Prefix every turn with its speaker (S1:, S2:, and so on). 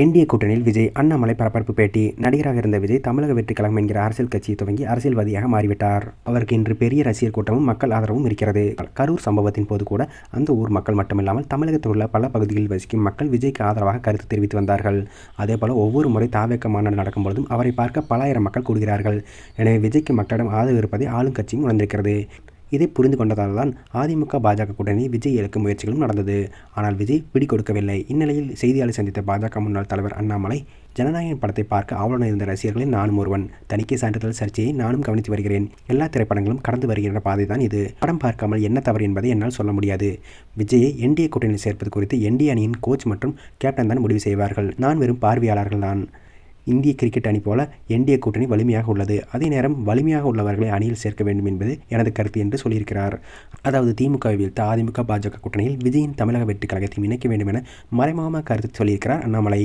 S1: NDA கூட்டணியில் விஜய் அண்ணாமலை பரபரப்பு பேட்டி. நடிகராக இருந்த விஜய் தமிழக வெற்றி கழகம் என்கிற அரசியல் கட்சியை துவங்கி அரசியல்வாதியாக மாறிவிட்டார். அவருக்கு இன்று பெரிய ரசிகர் கூட்டமும் மக்கள் ஆதரவும் இருக்கிறது. கரூர் சம்பவத்தின் போது கூட அந்த ஊர் மக்கள் மட்டுமில்லாமல் தமிழகத்தில் உள்ள பல பகுதிகளில் வசிக்கும் மக்கள் விஜய்க்கு ஆதரவாக கருத்து தெரிவித்து வந்தார்கள். அதேபோல ஒவ்வொரு முறை தாவேக்க மாநாடு நடக்கும் பொழுதும் அவரை பார்க்க பலாயிரம் மக்கள் கூடுகிறார்கள். எனவே விஜய்க்கு மக்களிடம் ஆதரவு இருப்பதை ஆளும் கட்சியும் உணர்ந்திருக்கிறது. இதை புரிந்து கொண்டதால் தான் அதிமுக பாஜக கூட்டணி விஜய் இழக்கும் முயற்சிகளும் நடந்தது. ஆனால் விஜய் பிடி கொடுக்கவில்லை. இந்நிலையில் செய்தியாளர் சந்தித்த பாஜக முன்னாள் தலைவர் அண்ணாமலை ஜனநாயகன் படத்தை பார்க்க ஆவலுடன் இருந்த ரசிகர்களில் நானும் ஒருவன். தணிக்கை சான்றிதழ் சர்ச்சையை நானும் கவனித்து வருகிறேன். எல்லா திரைப்படங்களும் கடந்து வருகின்ற பாதை தான் இது. படம் பார்க்காமல் என்ன தவறு என்பதை என்னால் சொல்ல முடியாது. விஜயை என்டிஏ கூட்டணியில் சேர்ப்பது குறித்து என்டிஏ அணியின் கோச் மற்றும் கேப்டன் தான் முடிவு செய்வார்கள். நான் வெறும் பார்வையாளர்கள் தான். இந்திய கிரிக்கெட் அணி போல என்டிஏ கூட்டணி வலிமையாக உள்ளது. அதே நேரம் வலிமையாக உள்ளவர்களை அணியில் சேர்க்க வேண்டும் என்பது எனது கருத்து என்று சொல்லியிருக்கிறார். அதாவது திமுகவை வீழ்த்த அதிமுக பாஜக கூட்டணியில் விஜயின் தமிழக வெற்றி கழகத்தையும் இணைக்க வேண்டும் என மறைமுகமாக கருத்து சொல்லியிருக்கிறார் அண்ணாமலை.